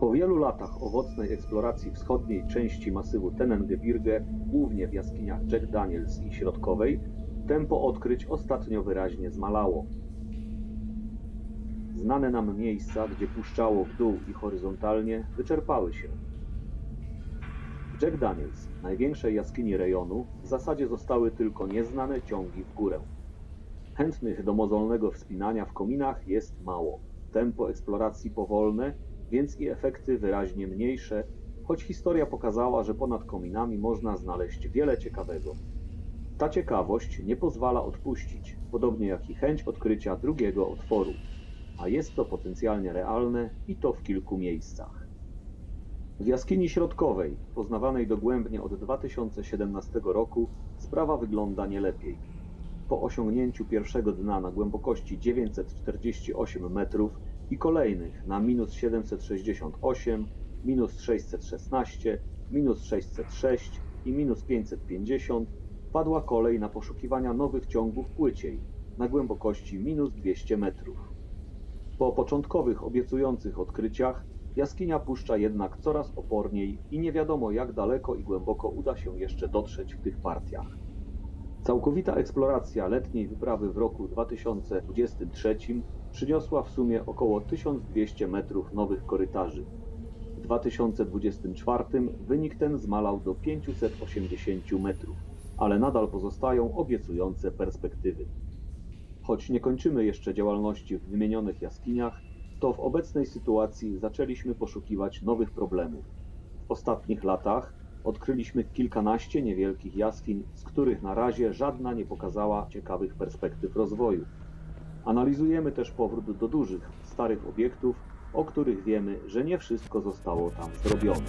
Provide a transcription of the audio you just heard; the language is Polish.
Po wielu latach owocnej eksploracji wschodniej części masywu Tenengebirge, głównie w jaskiniach Jack Daniels i Środkowej, tempo odkryć ostatnio wyraźnie zmalało. Znane nam miejsca, gdzie puszczało w dół i horyzontalnie, wyczerpały się. Jack Daniels, największej jaskini rejonu, w zasadzie zostały tylko nieznane ciągi w górę. Chętnych do mozolnego wspinania w kominach jest mało. Tempo eksploracji powolne, więc i efekty wyraźnie mniejsze, choć historia pokazała, że ponad kominami można znaleźć wiele ciekawego. Ta ciekawość nie pozwala odpuścić, podobnie jak i chęć odkrycia drugiego otworu, a jest to potencjalnie realne i to w kilku miejscach. W jaskini środkowej, poznawanej dogłębnie od 2017 roku, sprawa wygląda nie lepiej. Po osiągnięciu pierwszego dna na głębokości 948 metrów i kolejnych na minus 768, minus 616, minus 606 i minus 550 padła kolej na poszukiwania nowych ciągów płyciej na głębokości minus 200 metrów. Po początkowych obiecujących odkryciach jaskinia puszcza jednak coraz oporniej i nie wiadomo jak daleko i głęboko uda się jeszcze dotrzeć w tych partiach. Całkowita eksploracja letniej wyprawy w roku 2023 przyniosła w sumie około 1200 metrów nowych korytarzy. W 2024 wynik ten zmalał do 580 metrów, ale nadal pozostają obiecujące perspektywy. Choć nie kończymy jeszcze działalności w wymienionych jaskiniach, to w obecnej sytuacji zaczęliśmy poszukiwać nowych problemów. W ostatnich latach Odkryliśmy kilkanaście niewielkich jaskiń, z których na razie żadna nie pokazała ciekawych perspektyw rozwoju. Analizujemy też powrót do dużych, starych obiektów, o których wiemy, że nie wszystko zostało tam zrobione.